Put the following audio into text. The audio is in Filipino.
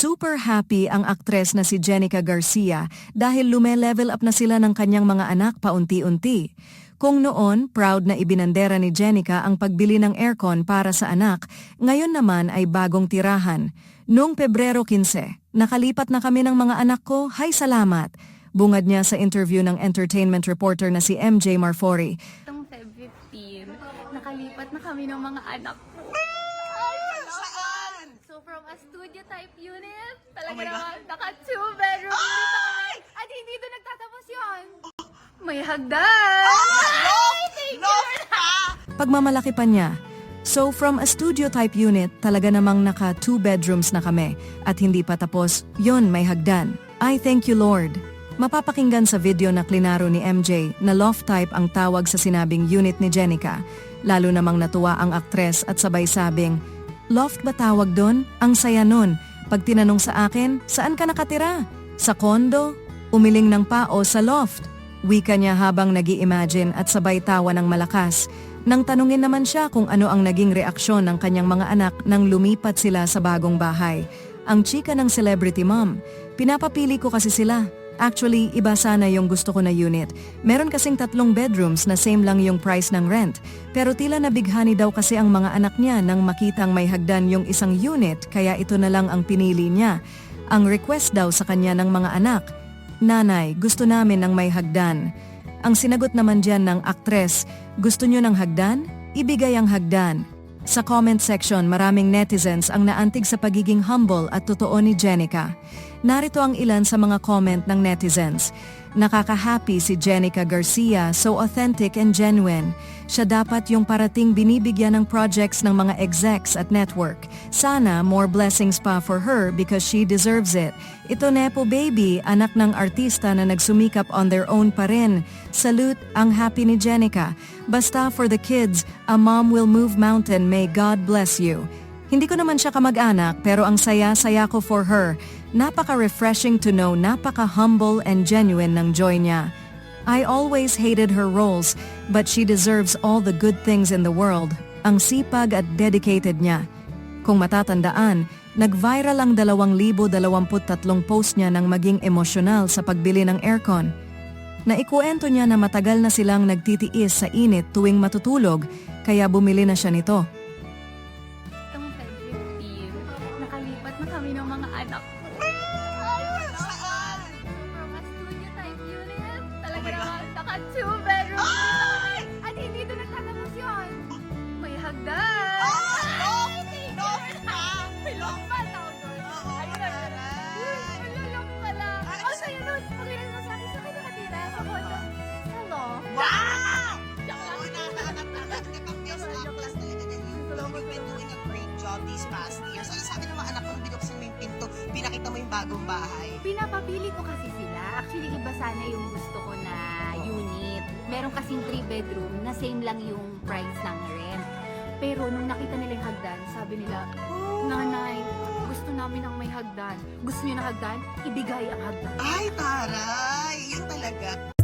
Super happy ang aktres na si Jenica Garcia dahil lume-level up na sila ng kanyang mga anak paunti-unti. Kung noon, proud na ibinandera ni Jenica ang pagbili ng aircon para sa anak, ngayon naman ay bagong tirahan. Noong Pebrero 15, nakalipat na kami ng mga anak ko, hay salamat. Bungad niya sa interview ng entertainment reporter na si MJ Marfori. Itong Feb 15, nakalipat na kami ng mga anak ko. So from a studio type unit, talaga Oh my God. naman, naka two bedroom unit na kami. At hindi doon nagtatapos yun. May hagdan! Ay, thank you! Loft pa! Pagmamalaki pa niya. So from a studio type unit, talaga namang naka two bedrooms na kami. At hindi pa tapos, yon may hagdan. I thank you Lord. Mapapakinggan sa video na klinaro ni MJ na loft type ang tawag sa sinabing unit ni Jenica. Lalo namang natuwa ang aktres at sabay sabing, Loft ba tawag doon? Ang saya nun. Pag tinanong sa akin, saan ka nakatira? Sa kondo? Umiling ng pao sa loft. Wika niya habang nag imagine at sabay tawa ng malakas. Nang tanungin naman siya kung ano ang naging reaksyon ng kanyang mga anak nang lumipat sila sa bagong bahay. Ang chika ng celebrity mom, pinapapili ko kasi sila. Actually, iba sana yung gusto ko na unit. Meron kasing tatlong bedrooms na same lang yung price ng rent. Pero tila nabighani daw kasi ang mga anak niya nang makitang may hagdan yung isang unit kaya ito na lang ang pinili niya. Ang request daw sa kanya ng mga anak, Nanay, gusto namin ng may hagdan. Ang sinagot naman dyan ng aktres, gusto nyo ng hagdan? Ibigay ang hagdan. Sa comment section, maraming netizens ang naantig sa pagiging humble at totoo ni Jenica. Narito ang ilan sa mga comment ng netizens. Nakaka-happy si Jenica Garcia, so authentic and genuine. Siya dapat yung parating binibigyan ng projects ng mga execs at network. Sana more blessings pa for her because she deserves it. Ito Nepo Baby, anak ng artista na nagsumikap on their own pa rin. Salute ang happy ni Jenica. Basta for the kids, a mom will move mountain, may God bless you. Hindi ko naman siya kamag-anak pero ang saya-saya ko for her. Napaka-refreshing to know napaka-humble and genuine ng joy niya. I always hated her roles but she deserves all the good things in the world. Ang sipag at dedicated niya. Kung matatandaan, nag-viral ang 2023 post niya ng maging emosyonal sa pagbili ng aircon. Naikuwento niya na matagal na silang nagtitiis sa init tuwing matutulog kaya bumili na siya nito. Itong Feb 15, nakalipat na kami ng mga anak? From a studio type unit, talaga Oh my God. naman, naka two bedroom kami. At hindi doon nagtatapos yun. May hagdan! Ay! Loft pa! Tawag doon. Oo, Ayun na. aray. Uy, May lock pala. Ay, Oh, sa'yo nun. Pag-ilan mo sa akin, sa akin nakatira. Sa kondo. Sa loft. Wow! Bagong bahay. Pinapabili ko kasi sila. Actually, iba sana yung gusto ko na unit. Meron kasing 3 bedroom na same lang yung price ng rent. Pero nung nakita nila yung hagdan, sabi nila, Nanay, gusto namin ang may hagdan. Gusto niyo ng hagdan? Ibigay ang hagdan. Ay, taray! Yun talaga.